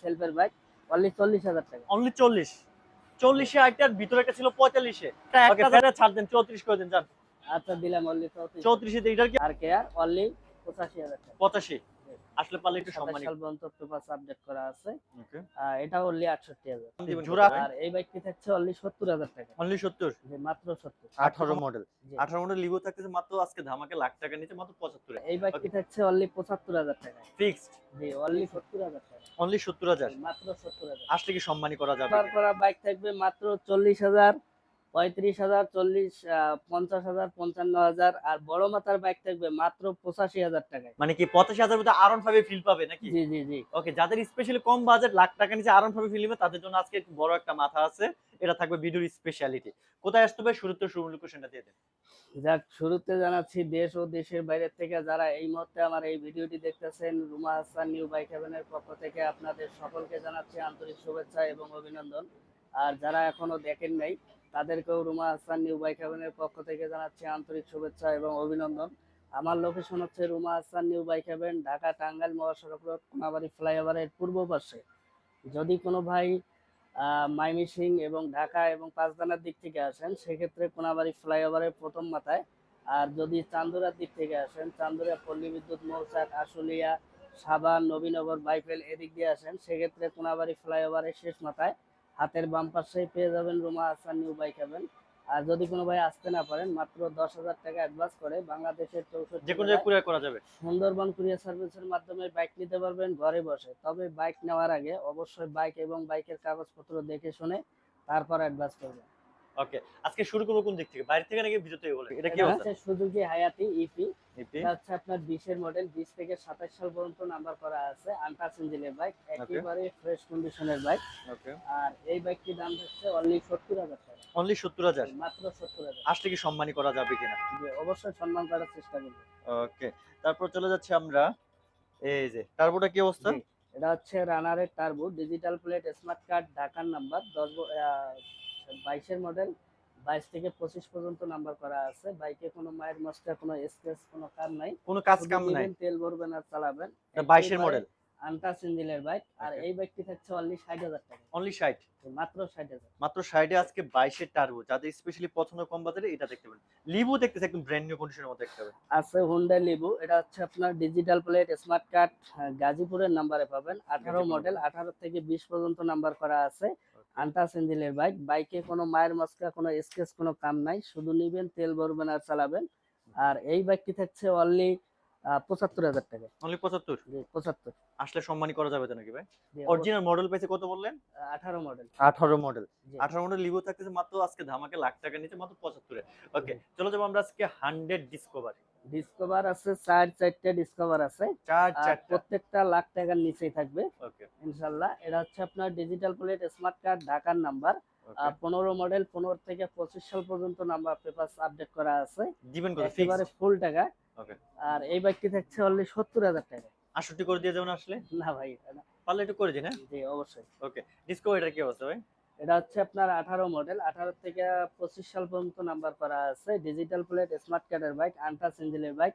সেলফের bike only চল্লিশ হাজার টাকা। অনলি চল্লিশ। চল্লিশে আইটার ভিতরে একটা ছিল পঁয়তাল্লিশে। একটা ছাড় দেন চৌত্রিশ করে দেন যান। আচ্ছা দিলাম অনলি চৌত্রিশে। এটার কি আর কেয়ার অনলি পঁচাশি হাজার টাকা। পঁচাশি। আসলে পারলে একটু সাল পর্যন্ত পেপার আপডেট করা আছে। এটা অনলি আটষট্টি হাজার। দিবেন জোড়া আর এই বাইকটি থাকছে অনলি সত্তর হাজার টাকা। অনলি সত্তর? যে মাত্র সত্তর। আঠারো মডেল জি। আঠারো মডেল লিভো থাকতেছে মাত্র আজকে ধামাকে লাখ টাকা নিচে মাত্র পঁচাত্তরে এই বাইকটি থাকছে অনলি পঁচাত্তর হাজার টাকা। ফিক্সড জি অনলি সত্তর হাজার টাকা। অনলি সত্তর হাজার। মাত্র সত্তর হাজার। আসলে কি সম্মানী করা যাবে? করা বাইক থাকবে মাত্র চল্লিশ হাজার পঁয়ত্রিশ হাজার চল্লিশ পঞ্চাশ হাজার পঞ্চান্ন হাজার আর বড় মাথার বাইক থাকবে মাত্র পঁচাশি হাজার টাকায়। মানে কি পঁচাশি হাজার মধ্যে আরন ভাবে ফিল পাবে নাকি? জি জি জি। ওকে যাদের স্পেশালি কম বাজেট লাখ টাকা নিচে আরন ভাবে ফিল তাদের জন্য আজকে বড় একটা মাথা আছে। এটা থাকবে ভিডিওর স্পেশালিটি কোথায় আসতে হবে? শুরুতে শুরু লোকেশনটা দিয়ে দেন। যাক শুরুতে জানাচ্ছি দেশ ও দেশের বাইরে থেকে যারা এই মুহূর্তে আমার এই ভিডিওটি দেখতেছেন রুমা হাসান নিউ বাইক হেভেনের পক্ষ থেকে আপনাদের সকলকে জানাচ্ছি আন্তরিক শুভেচ্ছা এবং অভিনন্দন। আর যারা এখনও দেখেন নাই তাদেরকেও রুমা হাসান নিউ বাইক হেভেনের পক্ষ থেকে জানাচ্ছি আন্তরিক শুভেচ্ছা এবং অভিনন্দন। আমার লোকেশন হচ্ছে Ruma Hasan new bike heaven Dhaka Tangail মহাসড়ক রোড কোনাবাড়ি ফ্লাইওভারের পূর্ব পাশে। যদি কোনো ভাই আহ, মাইমিসিং এবং ঢাকা এবং পাঁচদানার দিক থেকে আসেন সেক্ষেত্রে কোনাবাড়ি ফ্লাইওভারের প্রথম মাথায়। আর যদি চান্দুরার দিক থেকে আসেন চান্দুরা পল্লী বিদ্যুৎ মৌচাক আশুলিয়া সাবান নবীনগর বাইফেল এদিক দিয়ে আসেন সেক্ষেত্রে কোনাবাড়ি ফ্লাইওভারের শেষ মাথায় হাতের বাম পাশে পেয়ে যাবেন রুমা আসার নিউ বাইক হবেন আর যদি কোনো ভাই আসতে না পারেন মাত্র দশ হাজার টাকা অ্যাডভান্স করে বাংলাদেশের চৌষট্টি যে কোনো কুরিয়ার করা যাবে। সুন্দরবন কুরিয়ার সার্ভিসের মাধ্যমে বাইক নিতে পারবেন ঘরে বসে। তবে বাইক নেওয়ার আগে অবশ্যই বাইক এবং বাইকের কাগজপত্র দেখে শুনে তারপর অ্যাডভান্স করবেন। ওকে আজকে শুরু করব কোন দিক থেকে? বাইরে থেকে নাকি ভিতর থেকে বলে এটা কি সুজুকি হায়াতি ইপি ইপি হচ্ছে আপনার বিশের মডেল বিশ থেকে সাতাশ সাল পর্যন্ত নাম্বার করা আছে ইঞ্জিনের বাইক একেবারে ফ্রেশ কন্ডিশনের বাইক ওকে আর এই বাইকটির দাম হচ্ছে অনলি সত্তর হাজার টাকা। অনলি সত্তর হাজার? মাত্র সত্তর হাজার। আসলে কি সম্মানী করা যাবে কিনা? জি, অবশ্যই সম্মান করার চেষ্টা করব। ওকে তারপর চলে যাচ্ছে আমরা এই যে টার্বোটা কি অবস্থা? এটা হচ্ছে রানারের turbo digital plate smart card ঢাকার নাম্বার দশ বাইশের মডেল বাইশ থেকে পঁচিশ পর্যন্ত নাম্বার করা আছে। বাইকে কোনো মায়ের মস্কা কোনো স্কেচ কোনো কাম নাই। কোনো কাজ কাম নাই? তেল ভরবেন আর চালাবেন। বাইশের মডেল আনটাস ইঞ্জিনের বাইক। আর এই বাইকটি থাকছে অনলি ষাট হাজার টাকা। অনলি ষাট? মাত্র ষাট হাজার। মাত্র ষাটে আজকে বাইশের টার্বো যাদের স্পেশালি পছন্দ কম বাজারে এটা দেখতে পাবেন লিভো দেখতেছে একদম ব্র্যান্ড নিউ কন্ডিশনের মধ্যে দেখতে পাবেন আছে হুন্ডা লিবু এটা হচ্ছে আপনার ডিজিটাল প্লেট স্মার্ট কার্ড গাজীপুরের নাম্বারে পাবেন। আঠারো মডেল আঠারো থেকে বিশ পর্যন্ত নাম্বার করা আছে। আন্টাস ইঞ্জিনের বাইক বাইকে কোনো মায়ের মস্কা কোনো স্কেচ কোনো কাম নাই শুধু নিবেন তেল ভরবেন আর চালাবেন। আর এই বাইকটি থাকছে অনলি পঁচাত্তর হাজার টাকা অনলি পঁচাত্তর? পঁচাত্তর। আসলে সম্মানী করা যাবে তো নাকি ভাই? অরিজিনাল মডেল পাইছে কত বললেন? আঠারো মডেল আঠারো মডেল আঠারো মডেল লিভো থাকতেছে মাত্র আজকে ধামাকে লাখ টাকা নিচে মাত্র পঁচাত্তরে। ওকে চলো যাব আমরা আজকে হান্ড্রেড ডিসকভার ডিসকভার আছে চার চারটে ডিসকভার আছে। প্রত্যেকটা লাখ টাকার নিচেই থাকবে। ওকে ইনশাল্লাহ এটা হচ্ছে আপনার ডিজিটাল প্লেট স্মার্ট কার্ড ঢাকার নাম্বার পনেরো মডেল পনেরো থেকে পঁচিশ সাল পর্যন্ত নাম্বার পেপার আপডেট করা আছে। একেবারে ফুল টাকা. আর এই বাইকটি থাকছে অনলি সত্তর হাজার টাকা। আটষট্টি করে দিয়ে যাবেন আসলে? না ভাই এটা না। পারলে একটু করে দিন হ্যাঁ? জি অবশ্যই। ওকে ডিসকভার কি অবস্থা ভাই? এটা হচ্ছে আপনার আঠারো মডেল আঠারো থেকে পঁচিশ সাল পর্যন্ত নাম্বার করা আছে। ডিজিটাল প্লেট স্মার্ট কার্ডের বাইক আন্টাস ইঞ্জিনের বাইক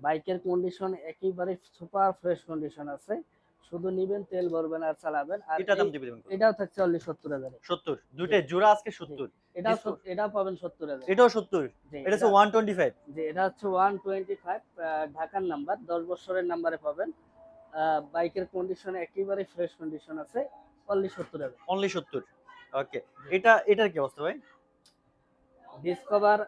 বাইকের কন্ডিশন একেবারে সুপার ফ্রেশ কন্ডিশন আছে। শুধু নিবেন তেল ভরবেন আর চালাবেন। আর এটা দাম দেবেন এটাও থাকছে অনলি সত্তর হাজারে। সত্তর? দুইটা জোড়া আজকে সত্তর। এটা Disco- সত- এটাও পাবেন সত্তর হাজার। এটাও সত্তর? জি, এটা হচ্ছে এটা- ওয়ান টোয়েন্টি ফাইভ যে এটা হচ্ছে ওয়ান টোয়েন্টি ফাইভ ঢাকার নাম্বার দশ বছরের নাম্বারে পাবেন। বাইকের কন্ডিশন একেবারে ফ্রেশ কন্ডিশন আছে। অনলি সত্তর হাজার। অনলি সত্তর? ওকে এটা এটার কি অবস্থা ভাই? ডিসকভার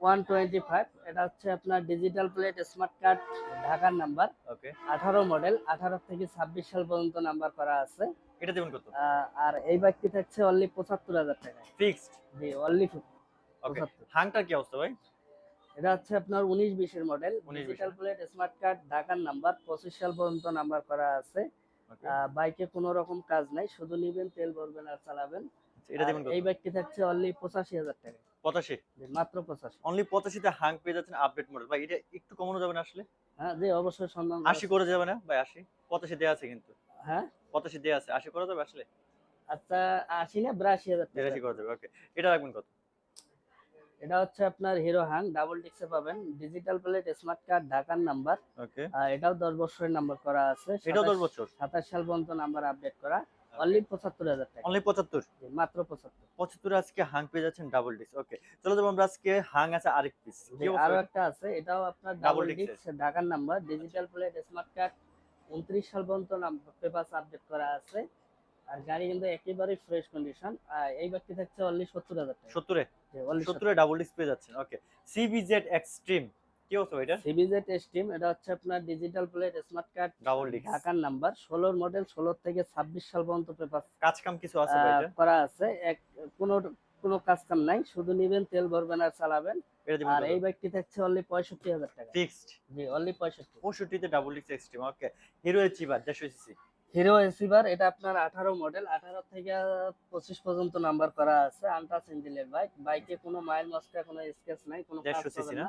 ওয়ান টোয়েন্টি ফাইভ এটা হচ্ছে আপনার ডিজিটাল প্লেট স্মার্ট কার্ড ঢাকার নাম্বার ওকে আঠারো মডেল আঠারো থেকে ছাব্বিশ সাল পর্যন্ত নাম্বার করা আছে। এটা দেবেন কত? আর এই বাইকটি থাকছে অনলি পঁচাত্তর হাজার টাকা ফিক্সড জি অনলি ওকে হাংটার কি অবস্থা ভাই? এটা হচ্ছে আপনার উনিশ বিশের model 19 digital plate smart card ঢাকার নাম্বার পঁচিশ সাল পর্যন্ত নাম্বার করা আছে। বাইকে কোনো রকম কাজ নাই শুধু নিবেন তেল ভরবেন আর চালাবেন। এটা আর দেবেন এই বাইকটি থাকছে অনলি পঁচাশি হাজার টাকা। পঁচাশি? মাত্র পঁচাশি। অনলি পঁচাশিতে হাং পেয়ে যাচ্ছেন আপডেট মডেল ভাই এটা একটু কমানো যাবে না আসলে? হ্যাঁ জি অবশ্যই সম্মান আশি করে যাবে না? ভাই আশি? পঁচাশি দেওয়া আছে কিন্তু। হ্যাঁ? পঁচাশি দেওয়া আছে। আশি করা যাবে আসলে? আচ্ছা আশি না বিরাশি হাজার বিরাশি করা যাবে ওকে এটা রাখবেন কত? এটা হচ্ছে আপনার হিরো হাং ডাবল ডিক্সে পাবেন। ডিজিটাল প্লেট স্মার্ট কার্ড ঢাকার নাম্বার ওকে এটাও দশ বছরের নাম্বার করা আছে। এটাও দশ বছর। সাতাশ সাল পর্যন্ত নাম্বার আপডেট করা। অনলি পঁচাত্তর হাজার টাকা। অনলি পঁচাত্তর? জি, মাত্র পঁচাত্তর। পঁচাত্তরে আজকে হাং পেয়ে যাচ্ছেন ডাবল ডিস্ক ওকে চলো যাব আমরা আজকে হাং আছে আরেক পিস আরও একটা আছে। এটাও আপনার ডাবল ডিক্স ঢাকার number digital plate smart card উনত্রিশ সাল পর্যন্ত পেপার আপডেট করা আছে। আর গাড়ি কিন্তু একেবারে ফ্রেশ কন্ডিশন এই ব্যক্তি থাকছে অনলি সত্তর হাজার টাকা। সত্তরে? ডাবল ডিস্ক পেয়ে যাচ্ছেন ওকে সিবিজেড এক্সট্রিম কি এটা? সিবিজেড স্টিম এটা হচ্ছে আপনার digital plate smart card double disc ঢাকার নাম্বার ষোলোর মডেল ষোলো থেকে ছাব্বিশ সাল পর্যন্ত পেপার কাজ কাম কিছু আছে ভাই করা আছে এক কোনো কোনো কাজ কাম নাই শুধু নিবেন তেল ভরবেন আর চালাবেন। আর এই বাইকটি থাকছে অনলি পঁয়ষট্টি হাজার টাকা। ফিক্সড জি অনলি পঁয়ষট্টি। পঁয়ষট্টিতে double disc extreme okay Hero achiever CC Hero achiever এটা আপনার আঠারো মডেল আঠারো থেকে পঁচিশ পর্যন্ত নাম্বার করা আছে আন্টাস ইঞ্জিনের বাইক বাইকে কোনো মাইল মস্কা কোনো স্কেচ নাই কোনো কাজ 150 cc পাবেন না?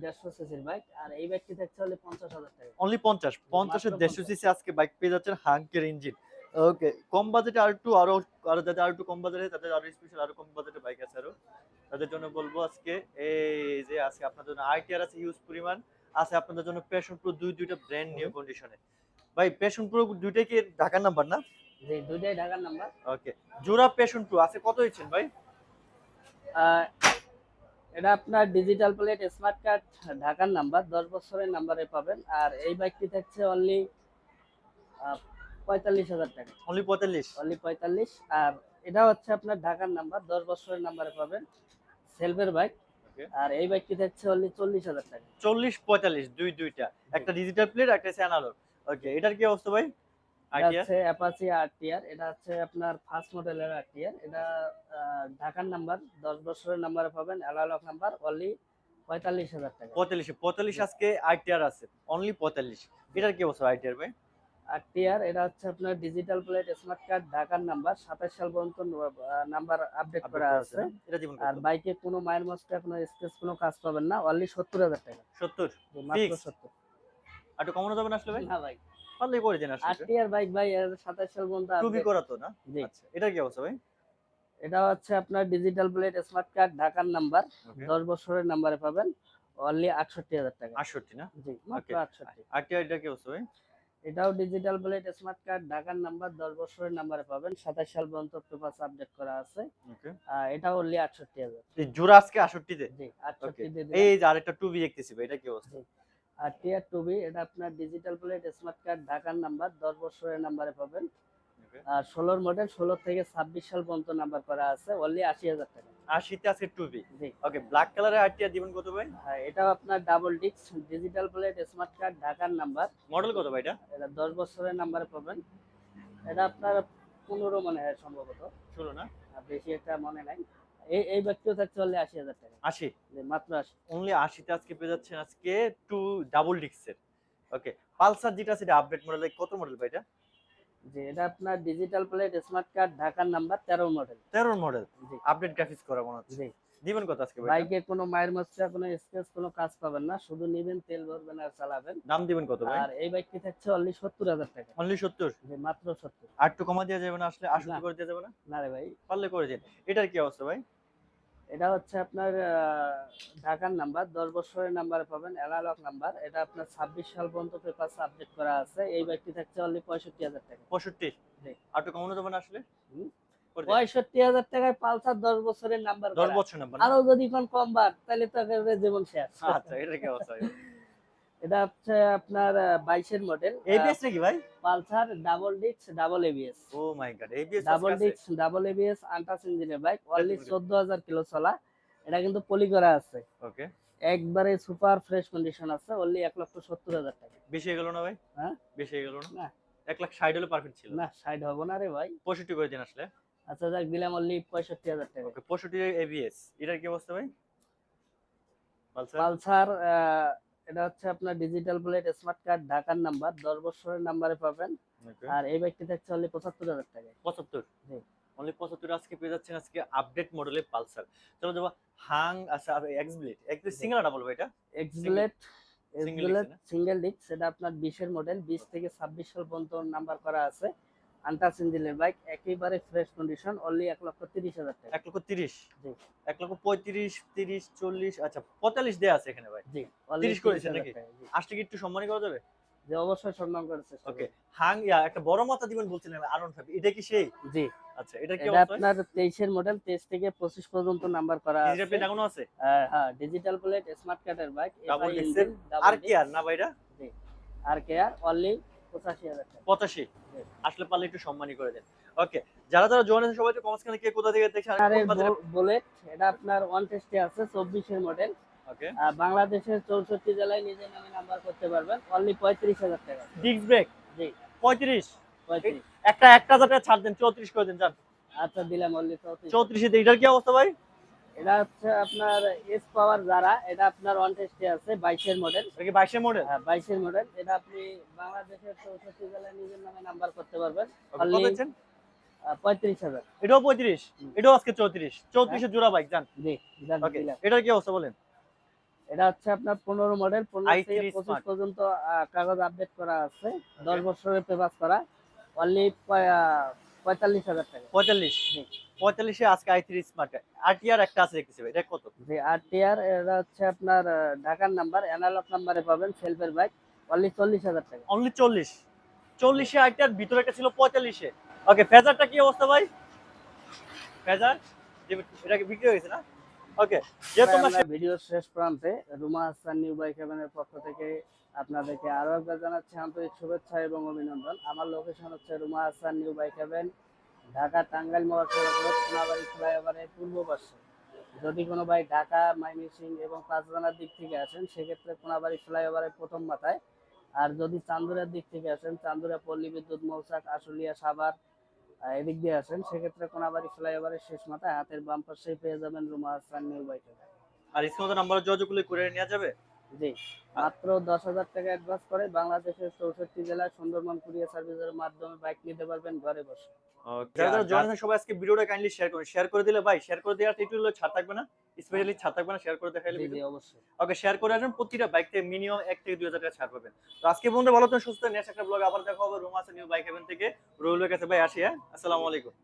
দেড়শো সিসির বাইক আর এই বাইকটি থাকছে অনলি পঞ্চাশ হাজার টাকা। অনলি পঞ্চাশ পঞ্চাশের দেড়শো সিসি আজকে বাইক পেয়ে যাচ্ছেন হাঙ্কের ইঞ্জিন ওকে কম বাজেটে আর একটু আরও আরও যাদের আর একটু কম বাজেটে তাদের আরও স্পেশাল আরও কম বাজেটে বাইক আছে আরও। তাদের জন্য বলব আজকে এই যে আজকে আপনাদের জন্য আইটিআর আছে ইউজ পরিমাণ আছে আপনাদের জন্য প্যাশন প্রো দুই দুইটা ব্র্যান্ড নিউ কন্ডিশনে ভাই প্যাশন প্রো দুইটাই কি ঢাকার নাম্বার না? জি দুইটাই ঢাকার নাম্বার ওকে জোড়া প্যাশন প্রো আছে কত হচ্ছেন ভাই? এটা আপনার ডিজিটাল প্লেট স্মার্ট কার্ড ঢাকার নাম্বার দশ বছরের নাম্বারে পাবেন। আর এই বাইকটি থাকছে অনলি পঁয়তাল্লিশ হাজার টাকা। অনলি পঁয়তাল্লিশ? অনলি পঁয়তাল্লিশ। আর এটা হচ্ছে আপনার ঢাকার নাম্বার দশ বছরের নাম্বারে পাবেন। সেলফের বাইক. আর এই বাইকটি থাকছে অনলি চল্লিশ হাজার টাকা। চল্লিশ পঁয়তাল্লিশ দুই দুইটা। একটা ডিজিটাল প্লেট একটা অ্যানালগ ওকে এটার কি অবস্থা ভাই? হচ্ছে অ্যাপাচি আরটিআর এটা হচ্ছে আপনার ফার্স্ট মডেলের আরটিআর এটা ঢাকার নাম্বার দশ বছরের নাম্বারে পাবেন অ্যালালক নাম্বার অনলি পঁয়তাল্লিশ হাজার টাকা। পঁয়তাল্লিশ পঁয়তাল্লিশ আজকে আইটিআর আছে অনলি পঁয়তাল্লিশ। এটার কি অবস্থা আর আইটিআর ভাই? আরটিআর এটা হচ্ছে আপনার ডিজিটাল প্লেট স্মার্ট কার্ড ঢাকার নাম্বার সাতাশ সাল পর্যন্ত নাম্বার আপডেট করা আছে। এটা জীবন আর বাইকে কোনো মায়ের মস্কা কোনো স্কেচ কোনো কাজ পাবেন না অনলি সত্তর হাজার টাকা। সত্তর? মাত্র? সত্তর। আর একটু কমানো যাবে না আসলে ভাই? না ভাই। পারলে করে দিন আসলে আরটিআর বাইক ভাই সাতাশ সাল পর্যন্ত টুবি করা তো না? আচ্ছা এটার কি অবস্থা ভাই? এটা হচ্ছে আপনার ডিজিটাল প্লেট স্মার্ট কার্ড ঢাকার নাম্বার Okay. দশ বছরের নাম্বারে পাবেন। অনলি আটষট্টি হাজার টাকা। আটষট্টি না? জি মাত্র Okay. আটষট্টি আইটিআর এটার কি অবস্থা ভাই? এটাও ডিজিটাল প্লেট স্মার্ট কার্ড ঢাকার নাম্বার দশ বছরের নাম্বারে পাবেন। সাতাশ সাল পর্যন্ত পেপার আপডেট করা আছে। আহ, অনলি আটষট্টি হাজার। জোড়া আজকে আটষট্টিতে? জি আটষট্টি এই যে আরেকটা টুবি দেখতেছি এটা কি অবস্থা? আর টিয়ার টু বি এটা আপনার ডিজিটাল প্লেট স্মার্ট কার্ড ঢাকার নাম্বার দশ বছরের নাম্বারে পাবেন। আর ষোলোর মডেল ষোলো থেকে ছাব্বিশ সাল পর্যন্ত নাম্বার করা আছে অনলি আশি হাজার টাকা। আশিতে আজকে টুবি ওকে ব্ল্যাক কালারের দিবেন কত ভাই? আর এটাও আপনার double disc digital plate smart card ঢাকার নাম্বার মডেল কত ভাই এটা? এটা দশ বছরের নাম্বারে পাবেন। এটা আপনার পনেরো মনে হয় সম্ভবত। ষোলো না? বেশি একটা মনে নাই। এই এই ব্যক্তিও থাকছে অনলি আশি হাজার টাকা। আশি? মাত্র আশি। অনলি আশিতে আজকে পেয়ে যাচ্ছেন আজকে টু ডাবল ডিক্সের ওকে পালসার যেটা আছে এটা আপডেট মডেল কত মডেল ভাই এটা? যে এটা আপনার ডিজিটাল প্লেট স্মার্ট কার্ড ঢাকার নাম্বার তেরো মডেল তেরো মডেল আপডেট গ্রাফিক্স করা মনে হচ্ছে। দিবেন কত আজকে ভাই বাইকে কোনো মায়ের মশলা কোনো স্কেচ কোনো কাজ পাবেন না। শুধু নিবেন তেল ভরবেন আর চালাবেন। দাম দিবেন কত ভাই? আর এই বাইকটি থাকছে অনলি সত্তর হাজার টাকা। অনলি সত্তর? মাত্র সত্তর। আর একটু কমা দেওয়া যাবে না আসলে? আশি না। করে দেওয়া যাবে না? না রে ভাই। পারলে করে দিন। এটার কি অবস্থা ভাই? এটা হচ্ছে আপনার ঢাকার নাম্বার দশ বছরের নাম্বারে পাবেন অ্যানালগ নাম্বার এটা আপনার ছাব্বিশ সাল পর্যন্ত পেপার আপডেট করা আছে। এই ব্যক্তি থাকছে অনলি পঁয়ষট্টি হাজার টাকা। পঁয়ষট্টি। আর তো কমানো যাবে না আসলে। পঁয়ষট্টি হাজার টাকায় পালসার দশ বছরের নাম্বার দশ বছর নাম্বার আরও যদি কোন কম বার তাহলে তো জীবন শেষ। আচ্ছা এটা কি অবস্থা? এটা হচ্ছে আপনার বাইশের মডেল এবিএস নাকি ভাই? Pulsar double disc double ABS oh my god ABS double disc double ABS আন্টাস ইঞ্জিনের বাইক অনলি বুঝি। চোদ্দ হাজার কিলো চলা। এটা কিন্তু পলি করা আছে। ওকে। একবারে সুপার ফ্রেশ কন্ডিশন আছে অনলি এক লক্ষ সত্তর হাজার টাকা। বেশি হয়ে গেল না ভাই? হ্যাঁ? বেশি হয়ে গেল না? না। এক লাখ ষাট হলে পারফেক্ট ছিল। না সাইড হব না রে ভাই। পঁয়ষট্টি করে দিন আসলে। আচ্ছা যাক দিলাম অনলি পঁয়ষট্টি হাজার টাকা। ওকে পঁয়ষট্টি এবিএস এটার কি অবস্থা ভাই? পালসার? পালসার এটা হচ্ছে আপনার ডিজিটাল প্লেট স্মার্ট কার্ড ঢাকার নাম্বার দশ বছরের নাম্বারে পাবেন। আর এই বাইকটি থাকছে অনলি পঁচাত্তর হাজার টাকা পঁচাত্তর? জি। অনলি পঁচাত্তর আজকে পেয়ে যাচ্ছেন আজকে আপডেট মডেলের পালসার চলো যাব হাং আচ্ছা X blade X single double ভাই এটা? Disc না? সিঙ্গেল ডিস্ক সেটা আপনার বিশের মডেল বিশ থেকে ছাব্বিশ সাল পর্যন্ত নাম্বার করা আছে। আনটাচ ইঞ্জিনের বাইক একেবারে ফ্রেশ কন্ডিশন অনলি এক লক্ষ তিরিশ হাজার টাকা। এক লক্ষ তিরিশ? জি। এক লক্ষ পঁয়ত্রিশ তিরিশ চল্লিশ আচ্ছা পঁয়তাল্লিশ দেওয়া আছে এখানে ভাই। জি 30 করেছেন নাকি? আসলে কি একটু সম্মানই করা যাবে? যে অবশ্যই সম্মান করার চেষ্টা ওকে হাং ইয়া একটা বড় মাথা দিবেন বলছিলেন আরন ফাইভ এটা কি সেই? জি। আচ্ছা এটা কি আপনার তেইশের মডেল তেইশ থেকে পঁচিশ পর্যন্ত নাম্বার করা ডিজিটাল আছে। প্লেট এখনও আছে? হ্যাঁ ডিজিটাল প্লেট স্মার্ট কার্ডের বাইক? আর কি আর? না ভাইরা? আর কেয়ার অনলি পঁচাশি। আসলে পারলে একটু সম্মানই করে দেন। ওকে যারা যারা জয়েন আছে সবাই তো কে কোথা থেকে দেখছে আর এই বুলেট এটা আপনার ওয়ান টেস্টে আছে চব্বিশের মডেল ওকে বাংলাদেশের চৌষট্টি জেলায় নিজের নামে নাম্বার করতে পারবেন। অনলি পঁয়ত্রিশ হাজার টাকা। ডিস্ক ব্রেক জি। পঁয়ত্রিশ? পঁয়ত্রিশ। একটা একটা হাজার টাকা ছাড় দেন চৌত্রিশ করে দেন যান। আচ্ছা দিলাম অনলি চৌত্রিশ। এটার কি অবস্থা ভাই? এটা হচ্ছে আপনার এস পাওয়ার যারা এটা আপনার ওয়ান টেস্টে আছে বাইশের মডেল এটা কি বাইশের মডেল বাইশের মডেল এটা আপনি বাংলাদেশের চৌষট্টি জেলায় নিজের নামে নাম্বার করতে পারবেন। পঁয়ত্রিশ হাজার। এটাও পঁয়ত্রিশ? এটাও আজকে চৌত্রিশ। চৌত্রিশের জোড়া বাইক যান জি এটার কি অবস্থা বলেন? এটা হচ্ছে আপনার পনেরো মডেল পনেরো i3 থেকে পঁচিশ। পর্যন্ত কাগজ আপডেট করা আছে। দশ বছরের পেপাস করা। অনলি পঁয়তাল্লিশ হাজার টাকা। পঁয়তাল্লিশ? পঁয়তাল্লিশে আজকে আই থ্রি স্মার্ট আরটিআর একটা আছে দেখতেছি এটা কত? যে আর এটা হচ্ছে আপনার ঢাকার নাম্বার অ্যানালগ নাম্বারে পাবেন সেলফের বাইক অনলি চল্লিশ হাজার টাকা। অনলি চল্লিশ। চল্লিশে আইটার ভিতরে একটা ছিল পঁয়তাল্লিশে। ওকে ফেজারটা কি অবস্থা ভাই? ফেজার এটা বিক্রি হয়েছে না? ওকে যে তোমরা ভিডিওর শেষ প্রান্তে রুমা হাসান নিউ বাইক পক্ষ থেকে আপনাদেরকে আরও একবার জানাচ্ছি আন্তরিক শুভেচ্ছা এবং অভিনন্দন। আমার লোকেশন হচ্ছে Ruma Hasan new bike heaven Dhaka, Tangail, মহাসড়ক ফ্লাইওভারের পূর্ব পাশে। যদি কোনো ভাই ঢাকা, মাইমিসিং এবং পাঁচজনের দিক থেকে আসেন, সেক্ষেত্রে কোনাবাড়ি ফ্লাইওভারের প্রথম মাথায়। আর যদি চান্দুরার দিক থেকে আসেন, চান্দুরা পল্লী বিদ্যুৎ মৌচাক, আশুলিয়া, সাভার এদিক দিয়ে আসেন, সেক্ষেত্রে কোনাবাড়ি ফ্লাইওভারের শেষ মাথায় হাতের বাম পাশেই পেয়ে যাবেন রুমা হাসান নিউ বাইক আর স্ক্রিনে নাম্বার যোগাযোগ করলে করে নেওয়া যাবে। জি। মাত্র দশ হাজার টাকা অ্যাডভান্স করে বাংলাদেশের চৌষট্টি জেলায় সুন্দরবন কুরিয়ার সার্ভিসের মাধ্যমে বাইক নিতে পারবেন ঘরে বসে। যারা যারা জয়েন আছে সবাই আজকে ভিডিওটা কাইন্ডলি শেয়ার করুন। শেয়ার করে দিলে ভাই শেয়ার করে দেওয়ার একটু ছাড় থাকবে না। স্পেশালি ছাড় থাকবে না শেয়ার করে দেখাইলে অবশ্যই। ওকে শেয়ার করে আসবেন প্রতিটা বাইক থেকে মিনিমাম এক থেকে দুই হাজার টাকা ছাড় পাবেন। তো আজকে বন্ধু ভালো তো সুস্থ নেক্সট একটা ব্লগ আবার দেখা হবে। রুম আছে নিউ বাইক হেভেন থেকে। রুলের কাছে ভাই আসি হ্যাঁ? আসসালামু আলাইকুম।